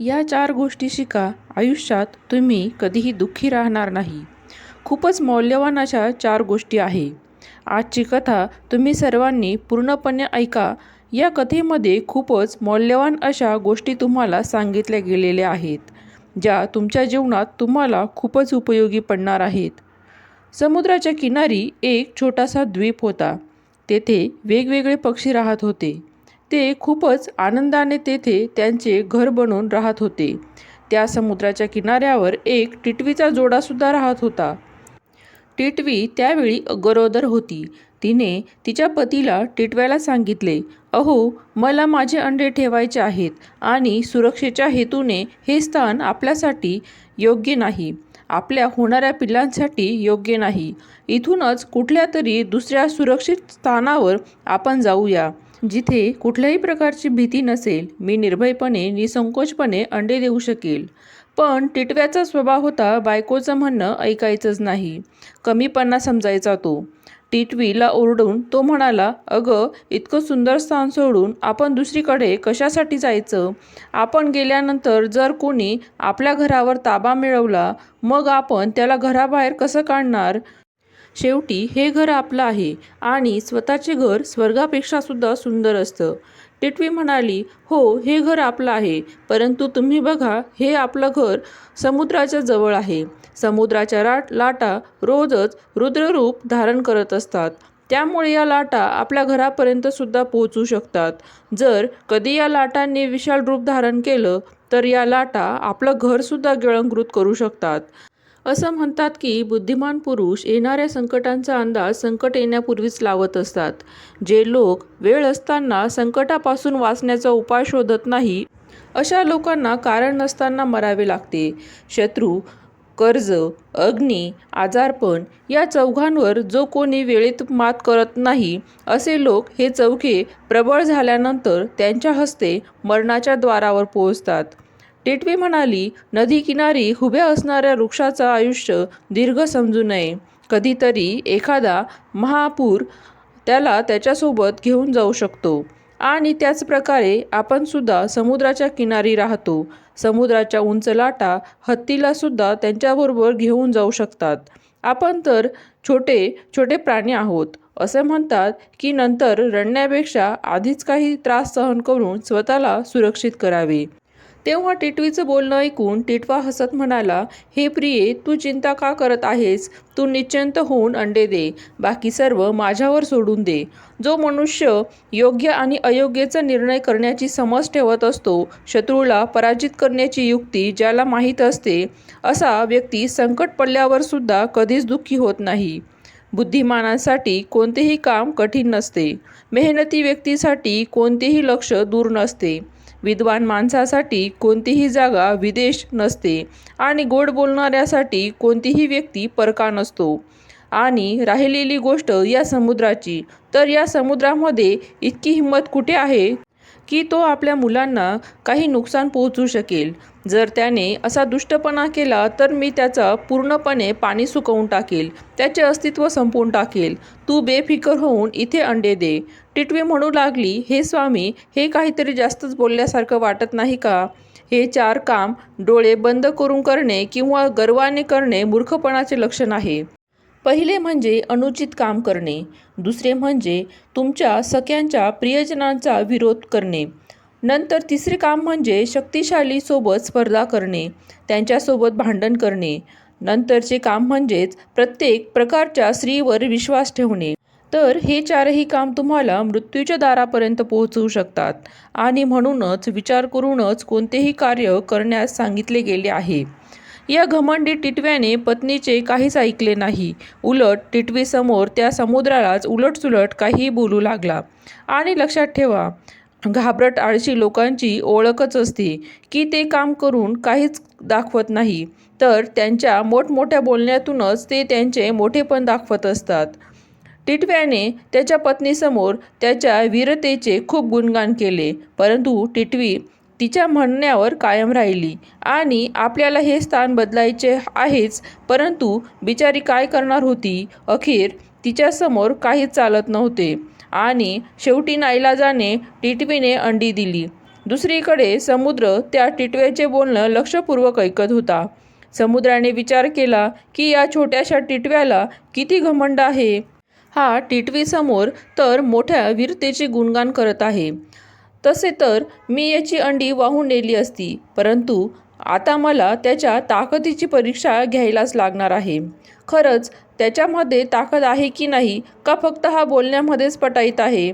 या चार गोष्टी शिका. आयुष्यात तुम्ही कधीही दुःखी राहणार नाही. खूपच मौल्यवान अशा चार गोष्टी आहे. आजची कथा तुम्ही सर्वांनी पूर्णपणे ऐका. या कथेमध्ये खूपच मौल्यवान अशा गोष्टी तुम्हाला सांगितल्या गेलेल्या आहेत ज्या तुमच्या जीवनात तुम्हाला खूपच उपयोगी पडणार आहेत. समुद्राच्या किनारी एक छोटासा द्वीप होता. तेथे वेगवेगळे पक्षी राहत होते. ते खूपच आनंदाने तेथे त्यांचे घर बनवून राहत होते. त्या समुद्राच्या किनाऱ्यावर एक टिटवीचा जोडासुद्धा राहत होता. टिटवी त्यावेळी गरोदर होती. तिने तिच्या पतीला टिटव्याला सांगितले अहो मला माझे अंडे ठेवायचे आहेत आणि सुरक्षेच्या हेतूने हे स्थान आपल्यासाठी योग्य नाही. आपल्या होणाऱ्या पिल्लांसाठी योग्य नाही. इथूनच कुठल्या तरी दुसऱ्या सुरक्षित स्थानावर आपण जाऊया. जिथे कुठल्याही प्रकारची भीती नसेल मी निर्भयपणे निसंकोचपणे अंडे देऊ शकेल. पण टिटव्याचा स्वभाव होता बायकोचं म्हणणं ऐकायचंच नाही. कमीपणा समजायचा तो. टिटवीला ओरडून तो म्हणाला अगं इतकं सुंदर स्थान सोडून आपण दुसरीकडे कशासाठी जायचं? आपण गेल्यानंतर जर कोणी आपल्या घरावर ताबा मिळवला मग आपण त्याला घराबाहेर कसं काढणार? शेवटी हे घर आपलं आहे आणि स्वतःचे घर स्वर्गापेक्षा सुद्धा सुंदर असतं. टिटवी म्हणाली हो हे घर आपलं आहे परंतु तुम्ही बघा हे आपलं घर समुद्राच्या जवळ आहे. समुद्राच्या राट लाटा रोजच रुद्ररूप धारण करत असतात. त्यामुळे या लाटा आपल्या घरापर्यंत सुद्धा पोहोचू शकतात. जर कधी या लाटांनी विशाल रूप धारण केलं तर या लाटा आपलं घरसुद्धा गिळंकृत करू शकतात. असं म्हणतात की बुद्धिमान पुरुष येणाऱ्या संकटांचा अंदाज संकट येण्यापूर्वीच लावत असतात. जे लोक वेळ असताना संकटापासून वाचण्याचा उपाय शोधत नाही अशा लोकांना कारण नसताना मरावे लागते. शत्रू कर्ज अग्नी आजारपण या चौघांवर जो कोणी वेळेत मात करत नाही असे लोक हे चौघे प्रबळ झाल्यानंतर त्यांच्या हस्ते मरणाच्या द्वारावर पोहोचतात. टिटवी म्हणाली नदीकिनारी हुब्या असणाऱ्या वृक्षाचं आयुष्य दीर्घ समजू नये. कधीतरी एखादा महापूर त्याला त्याच्यासोबत घेऊन जाऊ शकतो. आणि त्याचप्रकारे आपण सुद्धा समुद्राच्या किनारी राहतो. समुद्राच्या उंच लाटा हत्तीलासुद्धा त्यांच्याबरोबर घेऊन जाऊ शकतात. आपण तर छोटे छोटे प्राणी आहोत. असे म्हणतात की नंतर रडण्यापेक्षा आधीच काही त्रास सहन करून स्वतःला सुरक्षित करावे. तेव्हा टिटवीचं बोलणं ऐकून टिटवा हसत म्हणाला हे प्रिये तू चिंता का करत आहेस? तू निश्चिंत होऊन अंडे दे. बाकी सर्व माझ्यावर सोडून दे. जो मनुष्य योग्य आणि अयोग्यचा निर्णय करण्याची समज ठेवत असतो शत्रूला पराजित करण्याची युक्ती ज्याला माहीत असते असा व्यक्ती संकट पडल्यावर सुद्धा कधीच दुःखी होत नाही. बुद्धिमानांसाठी कोणतेही काम कठीण नसते. मेहनती व्यक्तीसाठी कोणतेही लक्ष दूर नसते. विद्वान माणसासाठी कोणतीही जागा विदेश नसते आणि गोड बोलणाऱ्यासाठी कोणतीही व्यक्ती परका नसतो. आणि राहिलेली गोष्ट या समुद्राची. तर या समुद्रामध्ये इतकी हिंमत कुठे आहे? की तो आपल्या मुलांना काही नुकसान पोहोचू शकेल. जर त्याने असा दुष्टपणा केला तर मी त्याचा पूर्णपणे पाणी सुकवून टाकेल. त्याचे अस्तित्व संपवून टाकेल. तू बेफिकर होऊन इथे अंडे दे. टिटवी म्हणू लागली हे स्वामी हे काहीतरी जास्तच बोलल्यासारखं वाटत नाही का? हे चार काम डोळे बंद करून करणे किंवा गर्वाने करणे मूर्खपणाचे लक्षण आहे. पहिले म्हणजे अनुचित काम करणे. दुसरे म्हणजे तुमच्या सख्यांच्या प्रियजनांचा विरोध करणे. नंतर तिसरे काम म्हणजे शक्तिशाली सोबत स्पर्धा करणे त्यांच्यासोबत भांडण करणे. नंतरचे काम म्हणजेच प्रत्येक प्रकारच्या स्त्रीवर विश्वास ठेवणे. तर हे चारही काम तुम्हाला मृत्यूच्या दारापर्यंत पोहोचवू शकतात. आणि म्हणूनच विचार करूनच कोणतेही कार्य करण्यास सांगितले गेले आहे. या घमंडी टिटव्याने पत्नीचे काहीच ऐकले नाही. उलट टिटवीसमोर त्या समुद्रालाच उलटसुलट काहीही बोलू लागला. आणि लक्षात ठेवा घाबरट आळशी लोकांची ओळखच असते की ते काम करून काहीच दाखवत नाही. तर त्यांच्या मोठमोठ्या बोलण्यातूनच ते त्यांचे मोठेपण दाखवत असतात. टिटव्याने त्याच्या पत्नीसमोर त्याच्या वीरतेचे खूप गुणगान केले परंतु टिटवी तिच्या म्हणण्यावर कायम राहिली आणि आपल्याला हे स्थान बदलायचे आहेच परंतु बिचारी काय करणार होती? अखेर तिच्यासमोर काहीच चालत नव्हते आणि शेवटी नाईलाजाने टिटवीने अंडी दिली. दुसरीकडे समुद्र त्या टिटव्याचे बोलणं लक्षपूर्वक ऐकत होता. समुद्राने विचार केला की या छोट्याशा टिटव्याला किती घमंड आहे? हा टिटवीसमोर तर मोठ्या वीरतेचे गुणगान करत आहे. तसे तर मी याची अंडी वाहून नेली असती परंतु आता मला त्याच्या ताकदीची परीक्षा घ्यायलाच लागणार आहे. खरंच त्याच्यामध्ये ताकद आहे की नाही का फक्त हा बोलण्यामध्येच पटाईत आहे?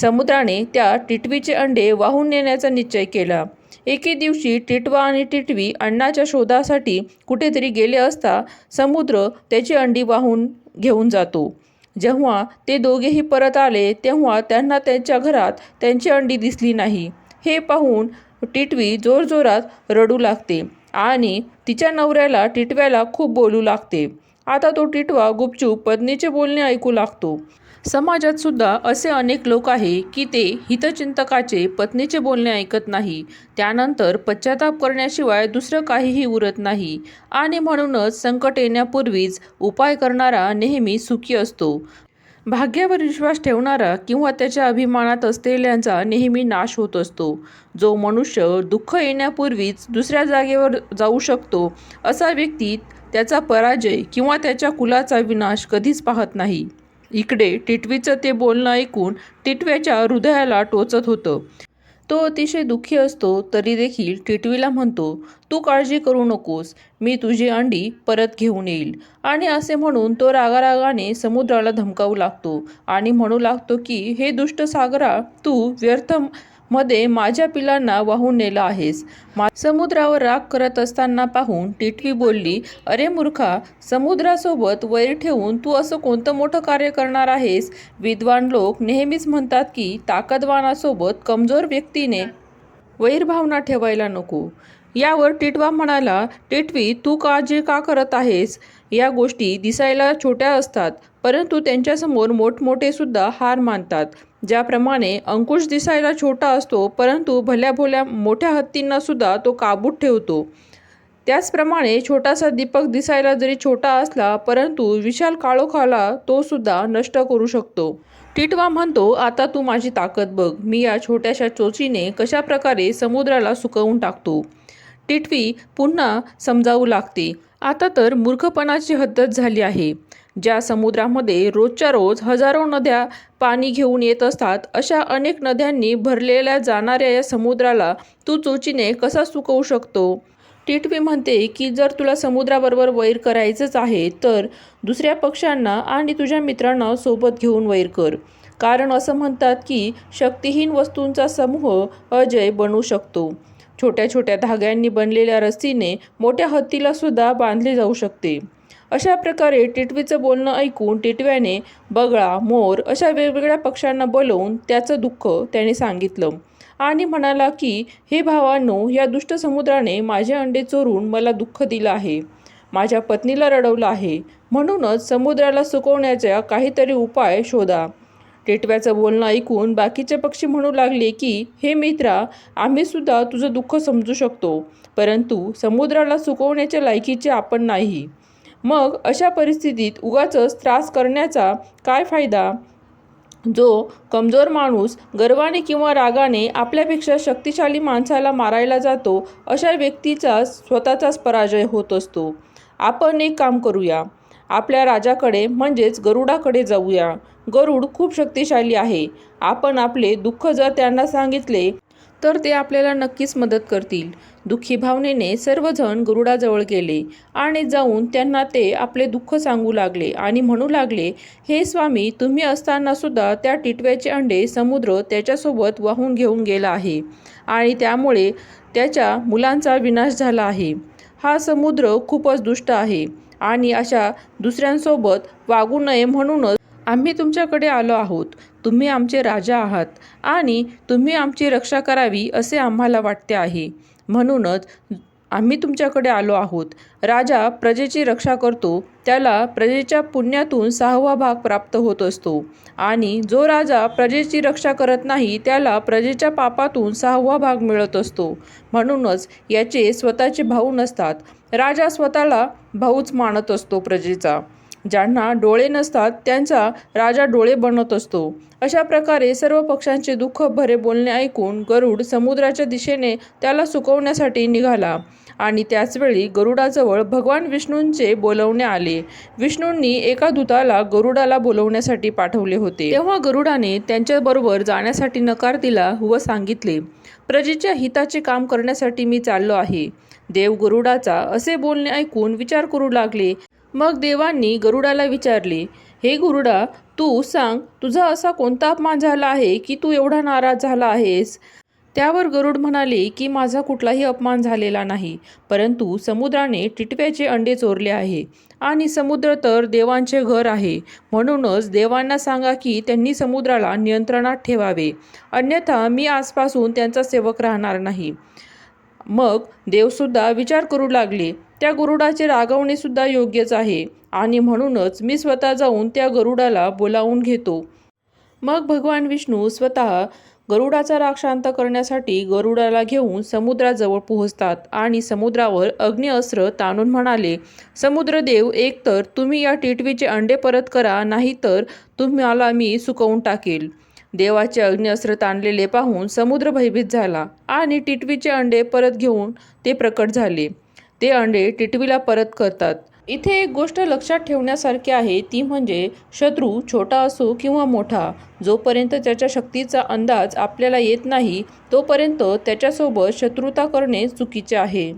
समुद्राने त्या टिटवीचे अंडे वाहून नेण्याचा निश्चय केला. एके दिवशी टिटवा आणि टिटवी अण्णाच्या शोधासाठी कुठेतरी गेले असता समुद्र त्याची अंडी वाहून घेऊन जातो. जेव्हा ते दोघेही परत आले तेव्हा त्यांना त्यांच्या घरात त्यांची अंडी दिसली नाही. हे पाहून टिटवी जोरजोरात रडू लागते आणि तिच्या नवऱ्याला टिटव्याला खूप बोलू लागते. आता तो टिटवा गुपचूप पत्नीचे बोलणे ऐकू लागतो. समाजात सुद्धा असे अनेक लोक आहे की ते हितचिंतकाचे पत्नीचे बोलणे ऐकत नाही. त्यानंतर पश्चाताप करण्याशिवाय दुसरं काहीही उरत नाही. आणि म्हणूनच संकट येण्यापूर्वीच उपाय करणारा नेहमी सुखी असतो. भाग्यावर विश्वास ठेवणारा किंवा त्याच्या अभिमानात असलेल्यांचा नेहमी नाश होत असतो. जो मनुष्य दुःख येण्यापूर्वीच दुसऱ्या जागेवर जाऊ शकतो असा व्यक्ती त्याचा पराजय किंवा त्याच्या कुलाचा विनाश कधीच पाहत नाही. इकडे टिटवीचं ते बोलणं ऐकून टिटव्याच्या हृदयाला टोचत होतं. तो अतिशय दुःखी असतो तरी देखील टिटवीला म्हणतो तू काळजी करू नकोस मी तुझी अंडी परत घेऊन येईल. आणि असे म्हणून तो रागारागाने समुद्राला धमकावू लागतो आणि म्हणू लागतो की हे दुष्ट सागरा तू व्यर्थ मध्ये माझ्या पिलांना वाहून नेलं आहेस. मा समुद्रावर राग करत असताना पाहून टिटवी बोलली अरे मूर्खा समुद्रासोबत वैर ठेवून तू असं कोणतं मोठं कार्य करणार आहेस? विद्वान लोक नेहमीच म्हणतात की ताकदवानासोबत कमजोर व्यक्तीने वैरभावना ठेवायला नको. यावर टिटवा म्हणाला टिटवी तू काळजी का करत आहेस? या गोष्टी दिसायला छोट्या असतात परंतु त्यांच्यासमोर मोठमोठे सुद्धा हार मानतात. ज्याप्रमाणे अंकुश दिसायला छोटा असतो परंतु भल्या भोल्या मोठ्या हत्तींना सुद्धा तो काबूत ठेवतो. त्याचप्रमाणे छोटासा दीपक दिसायला जरी छोटा असला परंतु विशाल काळोखाला तो सुद्धा नष्ट करू शकतो. टिटवा म्हणतो आता तू माझी ताकद बघ. मी या छोट्याशा चोचीने कशा प्रकारे समुद्राला सुकवून टाकतो? टिटवी पुन्हा समजावू लागते. आता तर मूर्खपणाची हद्दच झाली आहे. ज्या समुद्रामध्ये रोजच्या रोज हजारो नद्या पाणी घेऊन येत असतात अशा अनेक नद्यांनी भरलेल्या जाणाऱ्या या समुद्राला तू चोचीने कसा सुकवू शकतो? टिटवी म्हणते की जर तुला समुद्राबरोबर वैर करायचंच आहे तर दुसऱ्या पक्षांना आणि तुझ्या मित्रांना सोबत घेऊन वैर कर. कारण असं म्हणतात की शक्तिहीन वस्तूंचा समूह अजय बनू शकतो. छोट्या छोट्या धाग्यांनी बनलेल्या रस्सीने मोठ्या हत्तीला सुद्धा बांधले जाऊ शकते. अशा प्रकारे टिटवीचं बोलणं ऐकून टिटव्याने बगळा मोर अशा वेगवेगळ्या पक्ष्यांना बोलवून त्याचं दुःख त्याने सांगितलं. आणि म्हणाला की हे भावांनो या दुष्ट समुद्राने माझे अंडे चोरून मला दुःख दिलं आहे. माझ्या पत्नीला रडवलं आहे. म्हणूनच समुद्राला सुकवण्याचा काहीतरी उपाय शोधा. टिटव्याचं बोलणं ऐकून बाकीचे पक्षी म्हणू लागले की हे मित्रा आम्ही सुद्धा तुझं दुःख समजू शकतो परंतु समुद्राला सुकवण्याच्या लायकीचे आपण नाही. मग अशा परिस्थितीत उगाचच त्रास करण्याचा काय फायदा? जो कमजोर माणूस गर्वाने किंवा रागाने आपल्यापेक्षा शक्तिशाली माणसाला मारायला जातो अशा व्यक्तीचा स्वतःचाच पराजय होत असतो. आपण एक काम करूया. आपल्या राजाकडे म्हणजेच गरुडाकडे जाऊया. गरुड खूप शक्तिशाली आहे. आपण आपले दुःख जर त्यांना सांगितले तर ते आपल्याला नक्कीच मदत करतील. दुःखी भावनेने सर्वजण गरुडाजवळ गेले आणि जाऊन त्यांना ते आपले दुःख सांगू लागले आणि म्हणू लागले हे स्वामी तुम्ही असतानासुद्धा त्या टिटव्याचे अंडे समुद्र त्याच्यासोबत वाहून घेऊन गेला आहे आणि त्यामुळे त्याच्या मुलांचा विनाश झाला आहे. हा समुद्र खूपच दुष्ट आहे आणि अशा दुसऱ्यांसोबत वागू नये म्हणूनच आम्ही तुमच्याकडे आलो आहोत. तुम्ही आमचे राजा आहात आणि तुम्ही आमची रक्षा करावी असे आम्हाला वाटते आहे. म्हणूनच आम्ही तुमच्याकडे आलो आहोत. राजा प्रजेची रक्षा करतो. त्याला प्रजेच्या पुण्यातून सहावा भाग प्राप्त होत असतो. आणि जो राजा प्रजेची रक्षा करत नाही त्याला प्रजेच्या पापातून सहावा भाग मिळत असतो. म्हणूनच याचे स्वतःचे भाऊ नसतात. राजा स्वतःला भाऊच मानत असतो प्रजेचा. ज्यांना डोळे नसतात त्यांचा राजा डोळे बनवत असतो. अशा प्रकारे सर्व पक्षांचे दुःख भरे बोलणे ऐकून गरुड समुद्राच्या दिशेने त्याला सुकवण्यासाठी निघाला आणि त्याचवेळी गरुडाजवळ भगवान विष्णूंचे बोलवणे आले. विष्णूंनी एका दूताला गरुडाला बोलवण्यासाठी पाठवले होते. तेव्हा गरुडाने त्यांच्याबरोबर जाण्यासाठी नकार दिला व सांगितले प्रजेच्या हिताचे काम करण्यासाठी मी चाललो आहे. देव गरुडाचा असे बोलणे ऐकून विचार करू लागले मग देवांनी गरुडाला विचारले हे गरुडा तू सांग तुझा असा कोणता अपमान झाला आहे की तू एवढा नाराज झाला आहेस? त्यावर गरुड म्हणाले की माझा कुठलाही अपमान झालेला नाही परंतु समुद्राने टिटव्याचे अंडे चोरले आहे आणि समुद्र तर देवांचे घर आहे. म्हणूनच देवांना सांगा की त्यांनी समुद्राला नियंत्रणात ठेवावे. अन्यथा मी आजपासून त्यांचा सेवक राहणार नाही. मग देवसुद्धा विचार करू लागले. त्या गरुडाचे रागवणे सुद्धा योग्यच आहे. आणि म्हणूनच मी स्वतः जाऊन त्या गरुडाला बोलावून घेतो. मग भगवान विष्णू स्वतः गरुडाचा राग शांत करण्यासाठी गरुडाला घेऊन समुद्राजवळ पोहोचतात आणि समुद्रावर अग्निअस्त्र ताणून म्हणाले समुद्रदेव एकतर तुम्ही या टिटवीचे अंडे परत करा नाहीतर तुम्हाला मी सुकवून टाकेल. देवाचे अग्निअस्त्र ताणलेले पाहून समुद्र भयभीत झाला आणि टिटवीचे अंडे परत घेऊन ते प्रकट झाले. ते अंडे टिटवीला परत करतात. इथे एक गोष्ट लक्षात ठेवण्यासारखी आहे ती म्हणजे शत्रू छोटा असो किंवा मोठा जोपर्यंत त्याच्या शक्तीचा अंदाज आपल्याला येत नाही तोपर्यंत त्याच्यासोबत शत्रुता करणे चुकीचे आहे.